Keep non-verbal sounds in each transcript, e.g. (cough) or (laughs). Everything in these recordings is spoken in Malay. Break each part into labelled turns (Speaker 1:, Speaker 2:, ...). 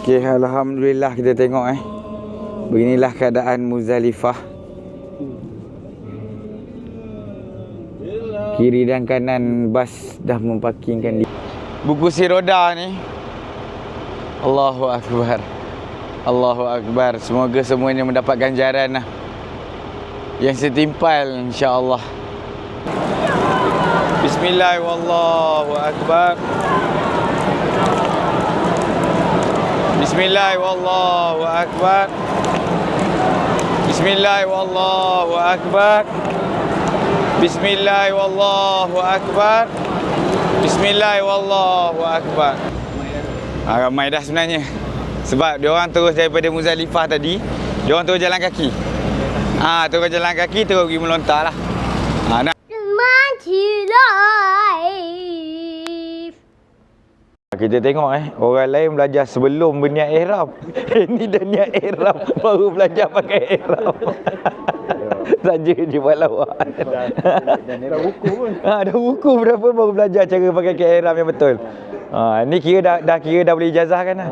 Speaker 1: Okey, alhamdulillah kita tengok eh. Beginilah keadaan Muzalifah. Kiri dan kanan bas dah memparkingkan di buku si roda ni. Allahu akbar. Allahu akbar. Semoga semuanya mendapat ganjaran lah. Yang setimpal insya-Allah. Bismillahirrahmanirrahim. Bismillahirrahmanirrahim. Bismillahirrahmanirrahim. Bismillahirrahmanirrahim. Bismillahirrahmanirrahim. Ha, ramai dah sebenarnya. Sebab dia orang terus daripada Muzalifah tadi, dia orang terus jalan kaki. Ah, ha, terus jalan kaki terus pergi melontar lah. Ha, kita tengok eh, orang lain belajar sebelum berniat ihram. Ini dah niat ihram baru belajar pakai ihram. Saja je buat lawak.
Speaker 2: Dah buku pun.
Speaker 1: Ha, dah hukum berapa baru belajar cara pakai kain ihram yang betul. Ha, ni kira dah, dah kira dah boleh ijazahkan dah.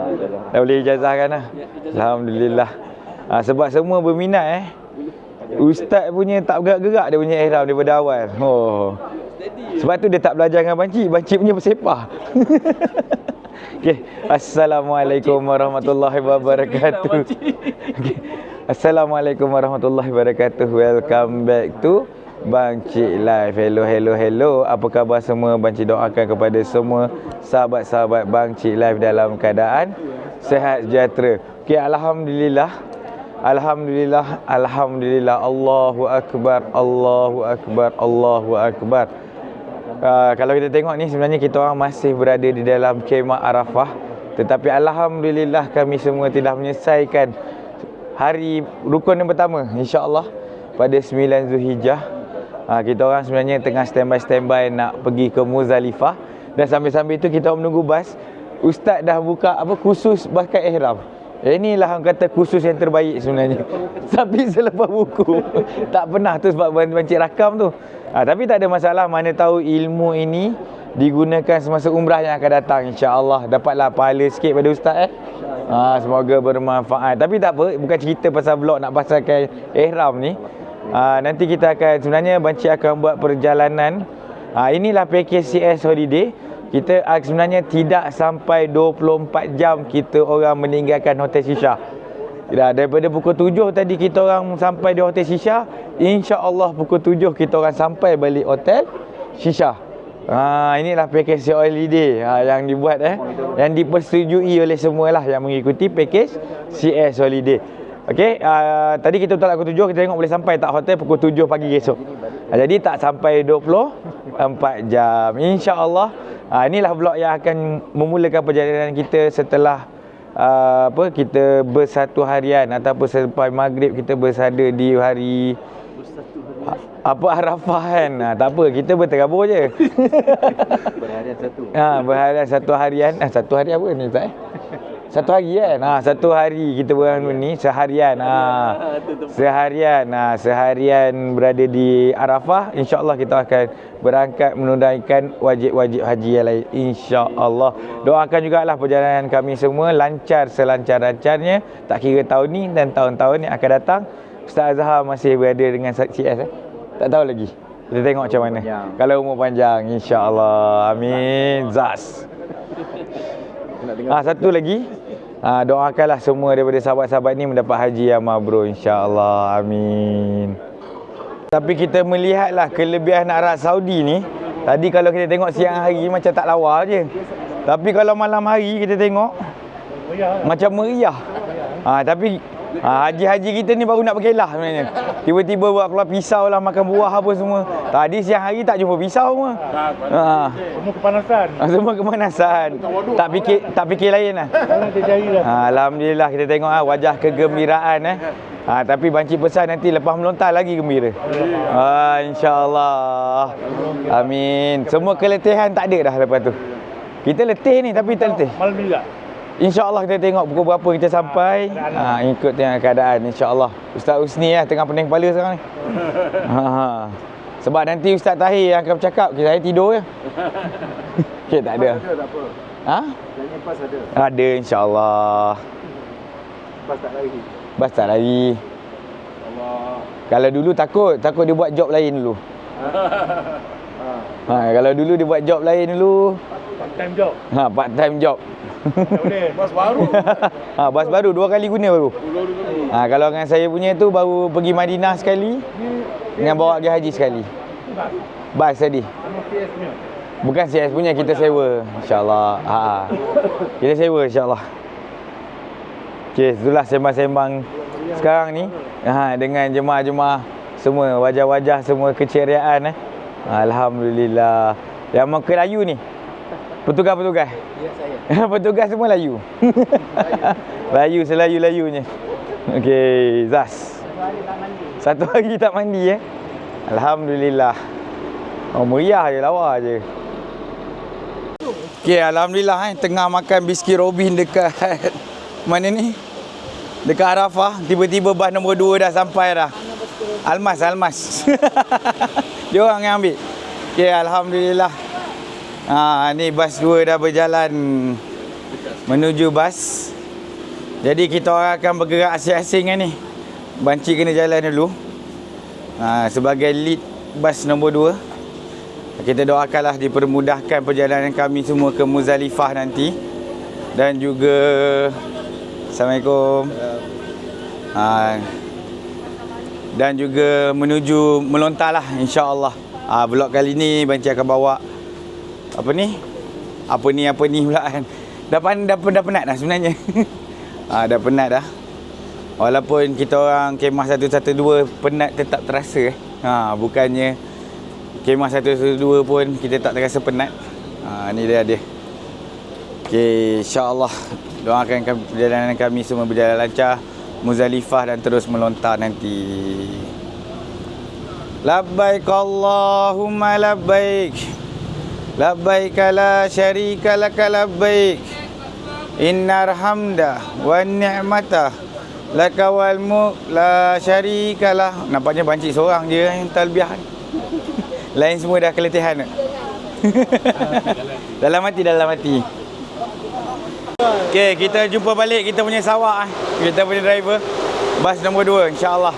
Speaker 1: Dah boleh ijazahkan dah. Alhamdulillah. Ha, sebab semua berminat eh. Ustaz punya tak gerak-gerak dia punya ihram daripada awal. Oh. Sebab tu dia tak belajar dengan banci. Banci punya bersepah. (laughs) Okey. Assalamualaikum warahmatullahi wabarakatuh. (laughs) Okey. Assalamualaikum warahmatullahi wabarakatuh. Welcome back to Bang Cik Live. Hello, hello, hello. Apa khabar semua? Bang Cik doakan kepada semua sahabat-sahabat Bang Cik Live dalam keadaan sehat sejahtera. Okey, alhamdulillah. Alhamdulillah, alhamdulillah. Allahu akbar, Allahu akbar, Allahu akbar. Uh, kalau kita tengok ni sebenarnya kita orang masih berada di dalam kemah Arafah tetapi alhamdulillah kami semua telah menyelesaikan hari rukun yang pertama insya-Allah pada 9 Zulhijjah. Ha, kita orang sebenarnya tengah standby-standby nak pergi ke Muzalifah dan sambil-sambil tu kita menunggu bas. Ustaz dah buka apa khusus pakai ihram. Eh, inilah orang kata khusus yang terbaik sebenarnya. (laughs) Tapi selepas buku (laughs) tak pernah tu sebab bancik rakam tu. Ha, tapi tak ada masalah mana tahu ilmu ini digunakan semasa umrah yang akan datang insya-Allah dapatlah pahala sikit pada ustaz eh. Ha, semoga bermanfaat. Tapi tak apa, bukan cerita pasal vlog nak pasalkan ihram ni. Ha, nanti kita akan sebenarnya banci akan buat perjalanan. Ha, inilah package CS Holiday. Kita sebenarnya tidak sampai 24 jam kita orang meninggalkan Hotel Shisha. Ya, daripada pukul 7 tadi kita orang sampai di Hotel Shisha, insya-Allah pukul 7 kita orang sampai balik Hotel Shisha. Ha, inilah package holiday ha, yang dibuat eh yang dipersetujui oleh semualah yang mengikuti package CS holiday. Okey, uh, tadi kita tolak pukul 7 kita tengok boleh sampai tak hotel pukul 7 pagi esok. Ha, jadi tak sampai 24 jam. Insya-Allah Ha, inilah blok yang akan memulakan perjalanan kita setelah uh, apa kita bersatu harian ataupun selepas maghrib kita bersada di hari apa Arafah kan. Ha, tak apa, kita berterabur je. (laughs)
Speaker 2: Berharian satu.
Speaker 1: ha, berharian satu harian. Ah, satu hari apa ni tak eh? Satu hari kan? Ha, satu hari kita beranu ni seharian. Ha, seharian. Ha, seharian berada di Arafah. InsyaAllah kita akan berangkat menunaikan wajib-wajib haji yang lain. InsyaAllah. Doakan jugalah perjalanan kami semua lancar selancar-lancarnya. Tak kira tahun ni dan tahun-tahun yang akan datang. Ustaz Azhar masih berada dengan CS eh? Tak tahu lagi. Kita tengok macam mana.
Speaker 2: Panjang.
Speaker 1: Kalau umur panjang, insya-Allah. Amin. Zas.
Speaker 2: Dengar.
Speaker 1: Ah satu lagi. Ah doakanlah semua daripada sahabat-sahabat ni mendapat haji yang mabrur insya-Allah. Amin. Tapi kita melihatlah kelebihan Arab Saudi ni. Tadi kalau kita tengok siang hari macam tak lawa je. Tapi kalau malam hari kita tengok macam meriah. Ah tapi ah, haji-haji kita ni baru nak berkelah sebenarnya. Tiba-tiba buat keluar pisau lah makan buah apa semua. Tadi siang hari tak jumpa pisau semua. Ha.
Speaker 2: Semua kepanasan. (laughs)
Speaker 1: Semua kemanasan. Tak fikir tak fikir lain lah. Ha, Alhamdulillah kita tengok ah wajah kegembiraan eh. Ha, tapi banci pesan nanti lepas melontar lagi gembira. Ha, InsyaAllah. Amin. Semua keletihan tak ada dah lepas tu. Kita letih ni tapi tak letih.
Speaker 2: Malam juga.
Speaker 1: InsyaAllah kita tengok pukul berapa kita sampai. Ha, ikut tengok keadaan insyaAllah. Ustaz Usni lah tengah pening kepala sekarang ni. (laughs) Ha, ha. Sebab nanti Ustaz Tahir yang akan bercakap, kita saya tidur (laughs) je. Okay, tak ada.
Speaker 2: tak apa.
Speaker 1: Ha?
Speaker 2: Jangan Bas ada.
Speaker 1: Ada insya-Allah.
Speaker 2: Bas tak lari.
Speaker 1: Bas tak lari.
Speaker 2: Allah.
Speaker 1: Kalau dulu takut, takut dia buat job lain dulu. (laughs)
Speaker 2: ha.
Speaker 1: Ha, kalau dulu dia buat job lain dulu.
Speaker 2: Part time job.
Speaker 1: Ha, part time job.
Speaker 2: Tak boleh. Bas baru.
Speaker 1: ha, (laughs) bas baru dua kali guna baru. Ha, kalau dengan saya punya tu baru pergi Madinah sekali dengan bawa pergi haji sekali. Bas tadi. Bukan CS punya kita sewa insya-Allah. Ha. ha. Kita sewa insya-Allah. Okey, itulah sembang-sembang sekarang ni ha, dengan jemaah-jemaah semua wajah-wajah semua keceriaan eh. Alhamdulillah. Yang ke layu ni. Petugas-petugas.
Speaker 2: Ya saya. (laughs)
Speaker 1: Petugas semua layu. layu (laughs) selayu-layunya. Okey, Zas. Satu hari tak mandi eh. Alhamdulillah. Oh, meriah je lawa je. Okey, alhamdulillah eh tengah makan biskit Robin dekat (laughs) mana ni? Dekat Arafah, tiba-tiba bas nombor 2 dah sampai dah. Almas, Almas. Dia orang yang ambil. Okey, alhamdulillah. Ha, ni bas 2 dah berjalan menuju bas. Jadi kita orang akan bergerak asing-asing kan ni. Banci kena jalan dulu. Ha, sebagai lead bas nombor 2. Kita doakanlah dipermudahkan perjalanan kami semua ke Muzalifah nanti. Dan juga Assalamualaikum. Ha, dan juga menuju melontar lah insya-Allah. Ha, vlog kali ni Banci akan bawa apa ni? Apa ni apa ni pula kan. Dah pen, dah, dah penat dah sebenarnya. ha, (laughs) dah penat dah. Walaupun kita orang kemah 112 penat tetap terasa eh. Ha, bukannya kemah 112 pun kita tak terasa penat. Ha, ni dia dia. Okey, insya-Allah doakan kami, perjalanan kami semua berjalan lancar. Muzalifah dan terus melontar nanti. Labbaik Allahumma labbaik. Labbaik la syarika laka labbaik. Innar hamda wa ni'mata laka wal mulk la syarika lah. Nampaknya bancik seorang je yang talbiah ni. (laughs) Lain semua dah keletihan (laughs) dalam hati, dalam hati. Okey, kita jumpa balik kita punya sawak eh. Kita punya driver. Bas nombor 2 insya-Allah.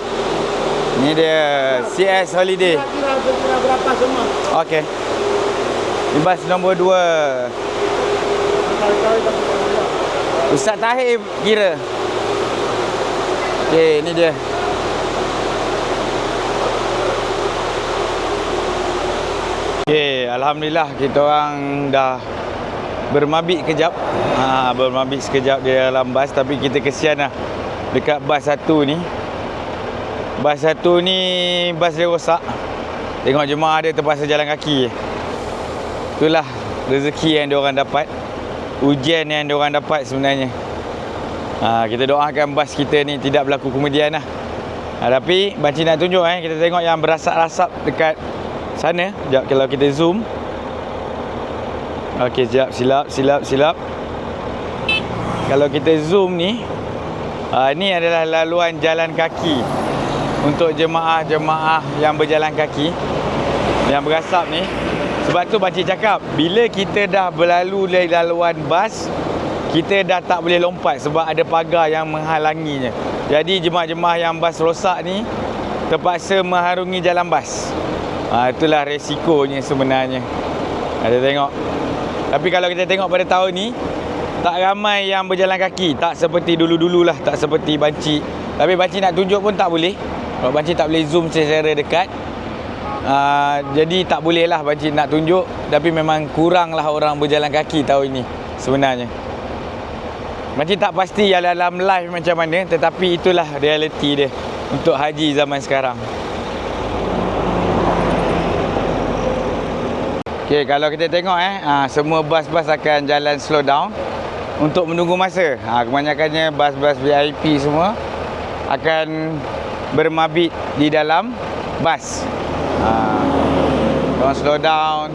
Speaker 1: Ni dia CS Holiday.
Speaker 2: Kira-kira berapa semua?
Speaker 1: Okey. Bas nombor 2. Ustaz Tahir kira. Okey, ni dia. Okey, alhamdulillah kita orang dah bermabit kejap. Ha, bermabit sekejap di dalam bas tapi kita kesian lah dekat bas satu ni. Bas satu ni bas dia rosak. Tengok jemaah dia terpaksa jalan kaki. Itulah rezeki yang dia orang dapat. Ujian yang dia orang dapat sebenarnya. Ha, kita doakan bas kita ni tidak berlaku kemudian lah. Ha, tapi Banci nak tunjuk eh kita tengok yang berasap-rasap dekat sana. Sekejap kalau kita zoom. Okey, sekejap silap silap silap. Kalau kita zoom ni uh, ni adalah laluan jalan kaki untuk jemaah-jemaah yang berjalan kaki yang berasap ni. Sebab tu Pakcik cakap, bila kita dah berlalu dari laluan bas, kita dah tak boleh lompat sebab ada pagar yang menghalanginya. Jadi jemaah-jemaah yang bas rosak ni terpaksa mengharungi jalan bas. Ha, itulah resikonya sebenarnya. Ada tengok. Tapi kalau kita tengok pada tahun ni, tak ramai yang berjalan kaki. Tak seperti dulu-dululah, tak seperti banci. Tapi banci nak tunjuk pun tak boleh. Sebab banci tak boleh zoom secara dekat. Uh, jadi tak boleh lah banci nak tunjuk. Tapi memang kurang lah orang berjalan kaki tahun ni sebenarnya. Banci tak pasti yang dalam live macam mana. Tetapi itulah realiti dia untuk haji zaman sekarang. Okey, kalau kita tengok eh, ha, semua bas-bas akan jalan slow down untuk menunggu masa. Ha, kebanyakannya bas-bas VIP semua akan bermabit di dalam bas. Ha, orang slow down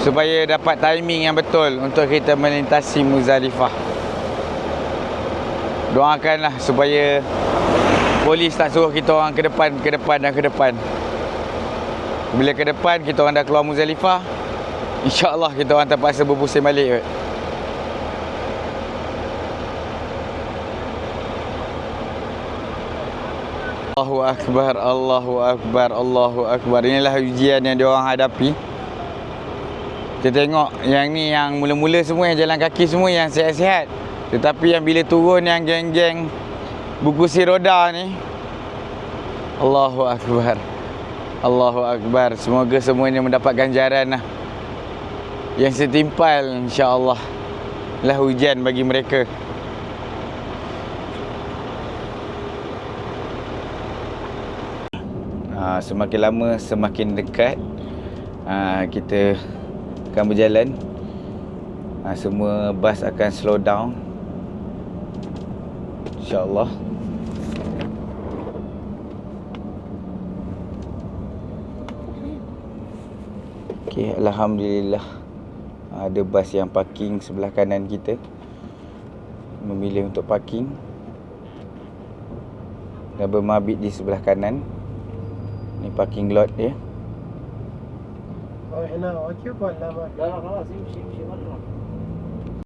Speaker 1: supaya dapat timing yang betul untuk kita melintasi Muzalifah. Doakanlah supaya polis tak suruh kita orang ke depan, ke depan dan ke depan. Bila ke depan kita orang dah keluar Muzalifah, insya-Allah kita orang terpaksa berpusing balik. Allahu Akbar, Allahu Akbar, Allahu Akbar. Inilah ujian yang diorang hadapi. Kita tengok yang ni yang mula-mula semua yang jalan kaki semua yang sihat-sihat. Tetapi yang bila turun yang geng-geng berkursi roda ni. Allahu Akbar. Allahu Akbar. Semoga semuanya mendapat ganjaran lah. Yang setimpal insya-Allah. Lah ujian bagi mereka. Ha, semakin lama semakin dekat ha, kita akan berjalan. Ha, semua bas akan slow down. Insyaallah. Okey alhamdulillah. Ada bas yang parking sebelah kanan kita. Memilih untuk parking. Dan bermabit di sebelah kanan ni parking lot
Speaker 2: ya? dia.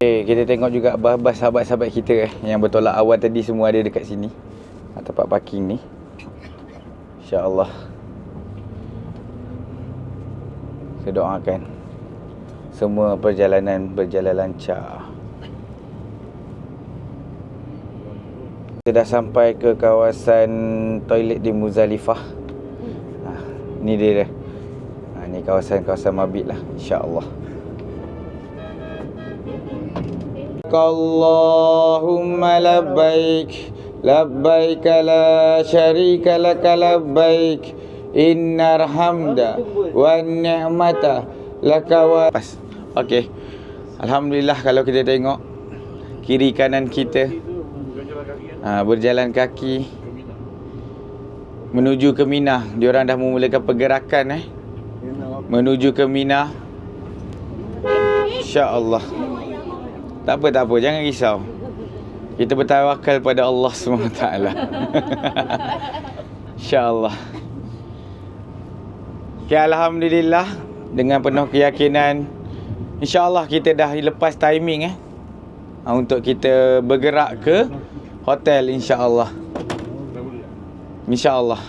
Speaker 1: Okay, eh, kita tengok juga bas-bas sahabat-sahabat kita eh, yang bertolak awal tadi semua ada dekat sini. Tempat parking ni. InsyaAllah. Saya doakan semua perjalanan berjalan lancar. Kita dah sampai ke kawasan toilet di Muzalifah ni dia dah ha, ni kawasan-kawasan mabit lah insyaAllah. Allahumma labbaik labbaik la syarika laka labbaik innar hamda wa ni'mata lakawa pas. Okey. Alhamdulillah kalau kita tengok kiri kanan kita ha, berjalan kaki menuju ke Mina. Diorang dah memulakan pergerakan eh menuju ke Mina. Insya-Allah. Tak apa, tak apa. Jangan risau. Kita bertawakal pada Allah SWT. (laughs) InsyaAllah. Okay, Alhamdulillah. Dengan penuh keyakinan. InsyaAllah kita dah lepas timing eh. ha, Untuk kita bergerak ke hotel insyaAllah. InsyaAllah.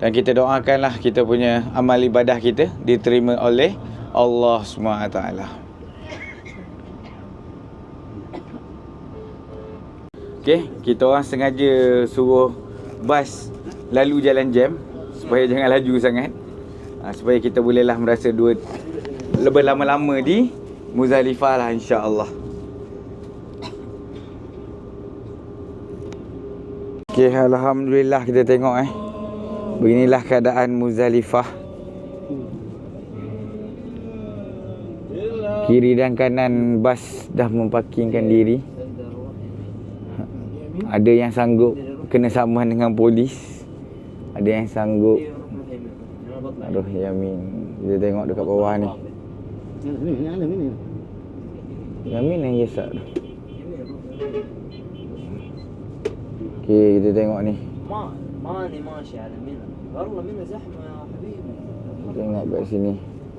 Speaker 1: Dan kita doakanlah kita punya amal ibadah kita diterima oleh Allah SWT. Okey, kita orang sengaja suruh bas lalu jalan jam supaya jangan laju sangat. Ha, supaya kita bolehlah merasa dua lebih lama-lama di Muzalifah lah insya-Allah. Okey, alhamdulillah kita tengok eh. Beginilah keadaan Muzalifah. Kiri dan kanan bas dah memparkingkan diri. Ada yang sanggup kena saman dengan polis. Ada yang sanggup Aduh Yamin. Kita tengok dekat bawah ni. Yamin yang yesak tu. Okey, kita tengok ni.
Speaker 2: ما ماني ماشي على منى والله منى زحمة يا حبيبي
Speaker 1: Kita tengok kat sini.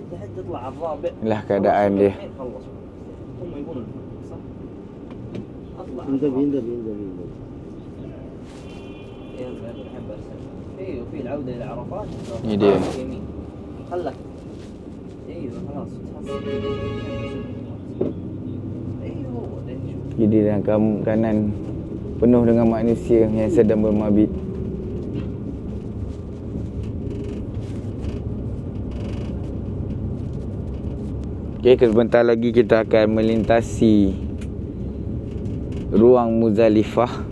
Speaker 2: انت حد تطلع على الرابع
Speaker 1: Inilah keadaan dia.
Speaker 2: خلص هم يبون صح؟ اطلع
Speaker 3: يندب يندب يندب يندب
Speaker 2: يلا يلا بحب ارسل ايوه في العودة الى عرفات
Speaker 1: Ni dia.
Speaker 2: يمين خلك ايوه خلاص تحصل ايوه هو ده شوف
Speaker 1: Kiri dan kam- kanan penuh dengan manusia yang sedang bermabit. Okey, sebentar lagi kita akan melintasi ruang Muzalifah.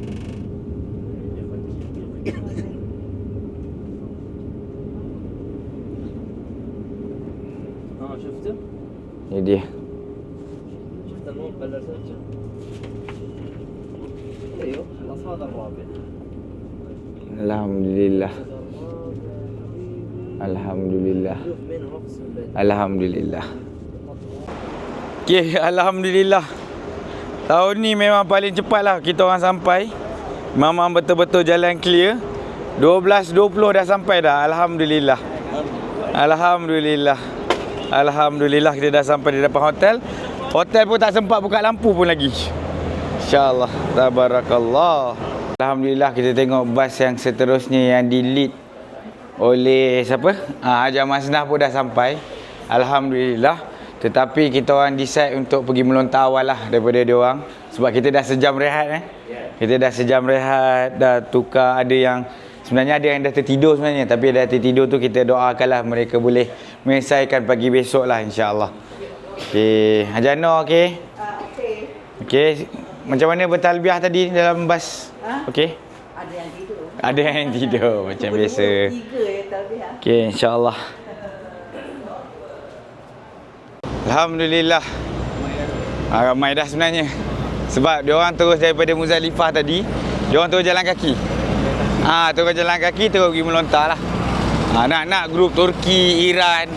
Speaker 1: Ini dia.
Speaker 2: Ini dia.
Speaker 1: Alhamdulillah. Alhamdulillah. Alhamdulillah. Okay, alhamdulillah. Tahun ni memang paling cepat lah kita orang sampai. Memang betul-betul jalan clear. 12.20 dah sampai dah. Alhamdulillah. Alhamdulillah. Alhamdulillah kita dah sampai di depan hotel. Hotel pun tak sempat buka lampu pun lagi. InsyaAllah. Tabarakallah. Alhamdulillah kita tengok bas yang seterusnya yang di lead oleh siapa? Ah Hajar Masnah pun dah sampai. Alhamdulillah. Tetapi kita orang decide untuk pergi melontar awal lah daripada dia orang sebab kita dah sejam rehat eh. Kita dah sejam rehat, dah tukar ada yang sebenarnya ada yang dah tertidur sebenarnya tapi dah tertidur tu kita doakanlah mereka boleh menyelesaikan pagi besok lah insya-Allah. Okey, Hajar Noh okey. Okey, macam mana bertalbiah tadi dalam bas? Okey.
Speaker 3: Ada yang tidur.
Speaker 1: Ada yang tidur macam biasa.
Speaker 3: Tiga ya ha.
Speaker 1: Okey, insya-Allah. Alhamdulillah. Ah, ramai dah sebenarnya. Sebab dia orang terus daripada Muzalifah tadi, dia orang terus jalan kaki. Ah, terus jalan kaki terus pergi melontar lah. Ah, nak nak grup Turki, Iran,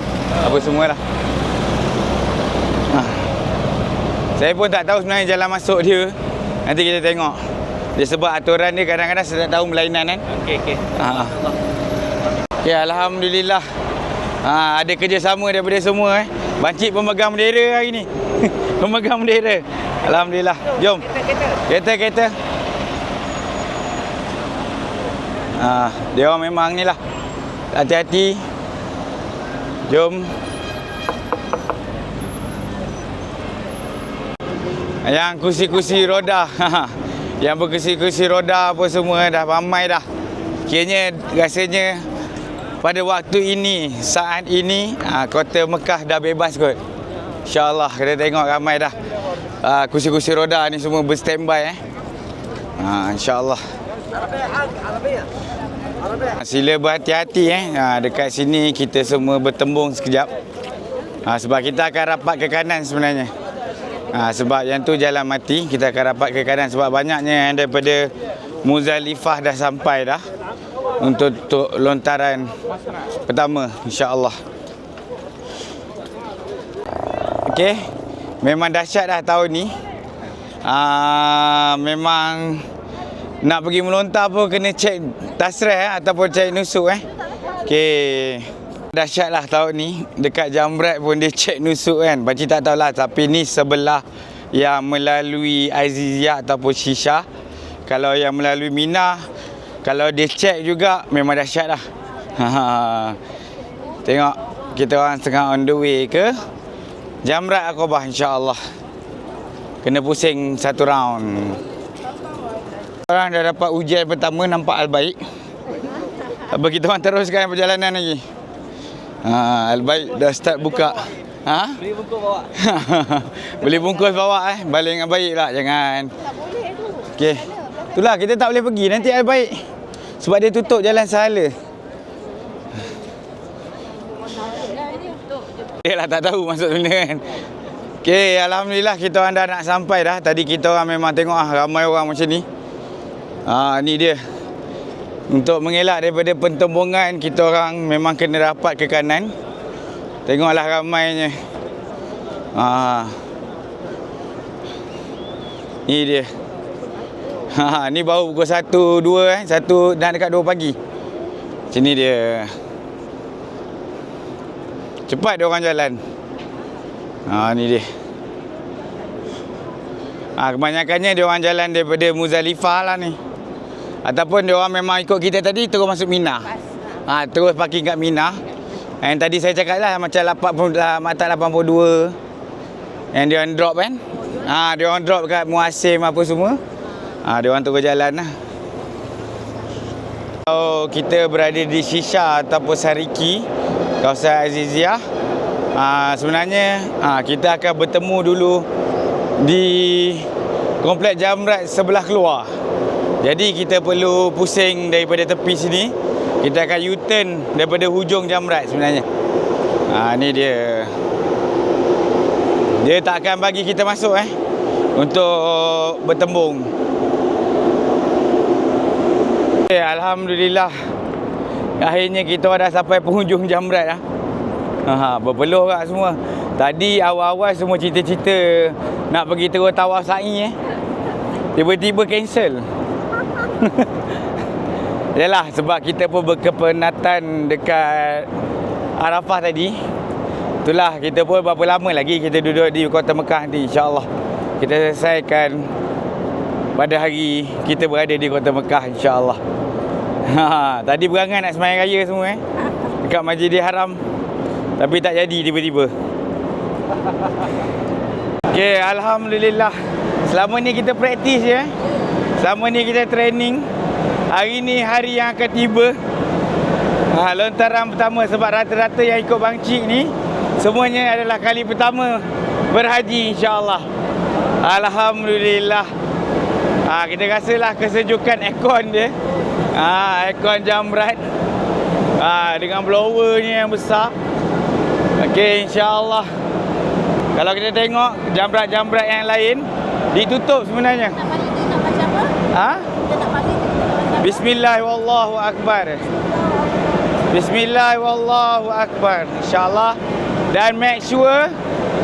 Speaker 1: apa semualah. Ah. Saya pun tak tahu sebenarnya jalan masuk dia. Nanti kita tengok. Dia sebab aturan dia kadang-kadang saya tak tahu berlainan kan.
Speaker 2: Okey okey.
Speaker 1: Ha. Ya alhamdulillah. Ha, ada kerjasama daripada semua eh. Bancik pemegang bendera hari ni. (laughs) pemegang bendera. Alhamdulillah. Jom. Kereta kereta. Ha, dia orang memang ni lah. Hati-hati. Jom. Yang kursi-kursi roda. (laughs) Yang berkursi-kursi roda apa semua dah ramai dah. Kiranya rasanya pada waktu ini, saat ini, ha, kota Mekah dah bebas kot. InsyaAllah kita tengok ramai dah. Ha, kursi-kursi roda ni semua berstandby eh. Ha, InsyaAllah. Sila berhati-hati eh. Ha, dekat sini kita semua bertembung sekejap. Ha, sebab kita akan rapat ke kanan sebenarnya. Ha, sebab yang tu jalan mati, kita akan rapat ke kanan sebab banyaknya yang daripada Muzalifah dah sampai dah untuk, untuk lontaran pertama insya-Allah. Okey. Memang dahsyat dah tahun ni. Ah memang nak pergi melontar pun kena cek tasreh eh, ataupun cek nusuk eh. Okey. Dahsyat lah tahun ni Dekat Jamrat pun dia cek nusuk kan. Pakcik tak tahulah Tapi ni sebelah Yang melalui Aziziyah ataupun Shisha. Kalau yang melalui Mina Kalau dia cek juga Memang dahsyat lah Ha, Tengok Kita orang tengah on the way ke? Jamrat Akobah insyaAllah. Kena pusing satu round. Orang dah dapat ujian pertama Nampak al-baik Apa kita orang teruskan perjalanan lagi Ha, Al-Baik dah start buka. Ha?
Speaker 2: Beli buku bawa. (laughs)
Speaker 1: Beli bungkus bawa eh. Balik dengan baik lah. Jangan.
Speaker 3: Tak boleh tu.
Speaker 1: Okey. Itulah kita tak boleh pergi. Nanti Al-Baik. Sebab dia tutup jalan sahala. Dia lah tak tahu masuk sana kan. Okey, Alhamdulillah kita orang dah nak sampai dah. Tadi kita orang memang tengok ah ramai orang macam ni. Ha, ni dia. Untuk mengelak daripada pentembungan, kita orang memang kena rapat ke kanan. Tengoklah ramainya. Ha. Ni dia. Ha, ni baru pukul 1 2 eh, 1 dah dekat 2 pagi. Sini dia. Cepat dia orang jalan. Ha ni dia. Ha, kebanyakannya dia orang jalan daripada Muzalifah lah ni. Ataupun dia orang memang ikut kita tadi terus masuk Mina. Ha, terus parking kat Mina. Yang tadi saya cakap lah macam 80 lah, mata 82. Yang dia orang drop kan. Ha, dia orang drop kat Muasim apa semua. Ha, dia orang terus jalan lah. Kalau kita berada di Shisha ataupun Sariki, kawasan Aziziyah, ha, sebenarnya ha, kita akan bertemu dulu di komplek Jamrat sebelah keluar. Jadi kita perlu pusing daripada tepi sini. Kita akan U-turn daripada hujung Jamrat sebenarnya. Ha, ni dia. Dia tak akan bagi kita masuk eh untuk bertembung. Okay, Alhamdulillah. Akhirnya kita dah sampai penghujung Jamrat dah. Ha, berpeluh kat semua. Tadi awal-awal semua cerita-cerita nak pergi terus tawaf sa'i eh. Tiba-tiba cancel. (laughs) Yalah sebab kita pun berkepenatan dekat Arafah tadi. Itulah kita pun berapa lama lagi kita duduk di kota Mekah nanti insya-Allah. Kita selesaikan pada hari kita berada di Kota Mekah insya-Allah. (laughs) Ha, tadi berangan nak sembahyang raya semua eh. Dekat Masjidil Haram. Tapi tak jadi tiba-tiba. (laughs) Okey, alhamdulillah. Selama ni kita praktis je eh. Selama ni kita training. Hari ni hari yang akan tiba. Ha, lontaran pertama sebab rata-rata yang ikut Bang Cik ni semuanya adalah kali pertama berhaji insya-Allah. Alhamdulillah. Ha, kita rasalah kesejukan aircon dia. Ha, aircon jamrat. Ha, dengan blowernya yang besar. Okey, insya-Allah. Kalau kita tengok jamrat-jamrat yang lain ditutup sebenarnya.
Speaker 3: Nak balik tu nak baca apa?
Speaker 1: Ha? Bismillah wallahu akbar. Bismillah wallahu akbar. Insyaallah dan make sure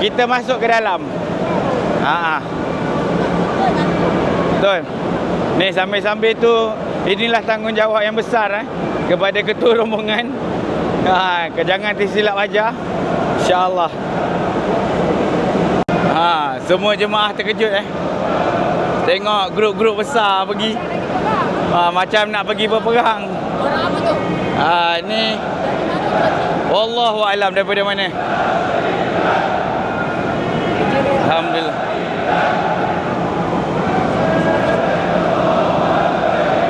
Speaker 1: kita masuk ke dalam. Ha ah. Betul. Ni sambil-sambil tu inilah tanggungjawab yang besar eh kepada ketua rombongan. Ha, jangan tersilap wajah. Insya-Allah. Ha, semua jemaah terkejut eh. Tengok grup-grup besar pergi. Ha, macam nak pergi berperang.
Speaker 3: Orang apa tu?
Speaker 1: Ha, ni Wallahu alam daripada mana? Alhamdulillah.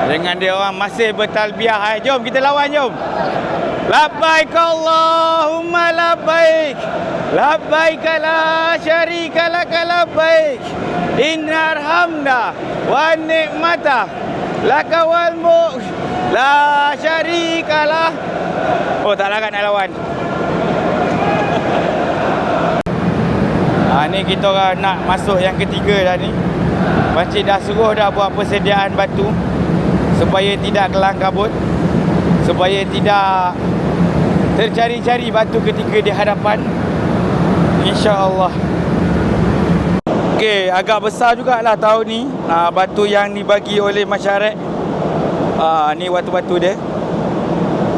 Speaker 1: Dengan dia orang masih bertalbiah. Eh. Jom kita lawan jom. Labbaik Allahumma labbaik. Labbaik la syarika lak labbaik. Innar hamda wa ni'mata laka wal mulk la syarika lah. Oh tak larat nak lawan. Ha, ni kita orang nak masuk yang ketiga dah ni. Pakcik dah suruh dah buat persediaan batu supaya tidak kelang kabut. Supaya tidak tercari-cari batu ketika di hadapan. InsyaAllah. Okey, agak besar jugalah tahun ni. Ha, batu yang dibagi oleh masyarakat. Ha, ni batu-batu dia.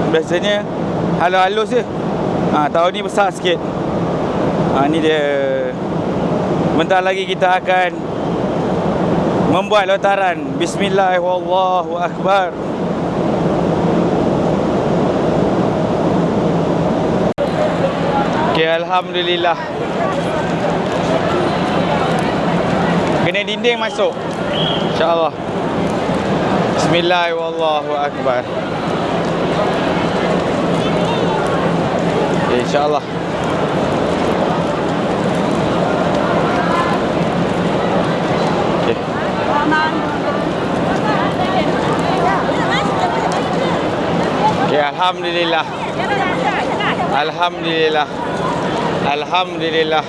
Speaker 1: Biasanya halus-halus je. Ha, tahun ni besar sikit. Ha, ni dia. Bentar lagi kita akan membuat lontaran. Bismillahirrahmanirrahim. Okay, Alhamdulillah. Kena dinding masuk. InsyaAllah. Bismillahirrahmanirrahim. Okay, InsyaAllah. Okay. Okay, Alhamdulillah. Alhamdulillah. Alhamdulillah.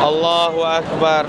Speaker 1: Allahu Akbar.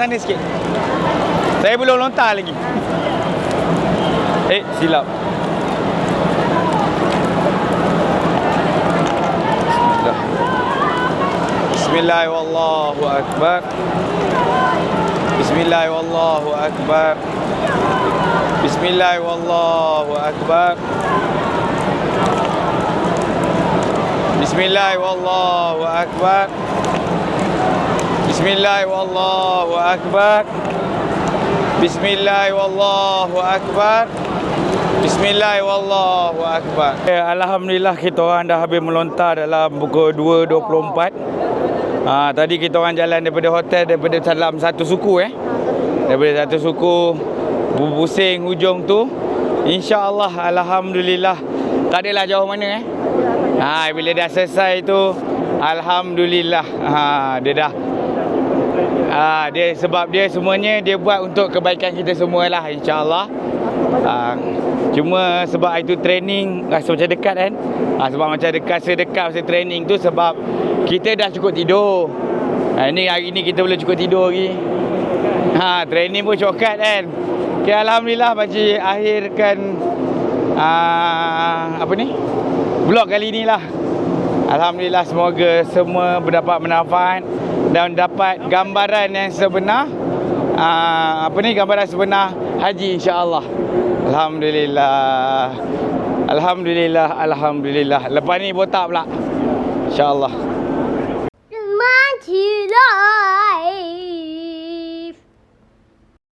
Speaker 1: Sana sikit. Saya belum lontar lagi. Eh, silap. Bismillah. Bismillah wallahu akbar. Bismillah wallahu akbar. Bismillah wallahu akbar. Bismillah wallahu akbar. Bismillah wallahu akbar. Bismillah wallahu akbar. Bismillah wallahu akbar. Eh, Alhamdulillah kita orang dah habis melontar dalam pukul 2.24. Ha, tadi kita orang jalan daripada hotel daripada dalam satu suku eh. Daripada satu suku pusing hujung tu. InsyaAllah Alhamdulillah. Tak adalah jauh mana eh. Ha, bila dah selesai tu Alhamdulillah. Ha, dia dah Ha, dia sebab dia semuanya dia buat untuk kebaikan kita semualah insya-Allah. Ha, cuma sebab itu training rasa macam dekat kan. Ha, sebab macam dekat sedekat masa training tu sebab kita dah cukup tidur. Ha, ni hari ni kita boleh cukup tidur lagi. Ha, training pun cokat kan. Okay, Alhamdulillah Pakcik akhirkan uh, apa ni? Vlog kali ni lah. Alhamdulillah semoga semua berdapat manfaat dan dapat gambaran yang sebenar. Aa, apa ni gambaran sebenar haji Insya Allah alhamdulillah. Alhamdulillah alhamdulillah. Lepas ni botak pula. Insyaallah.
Speaker 3: Mantilah.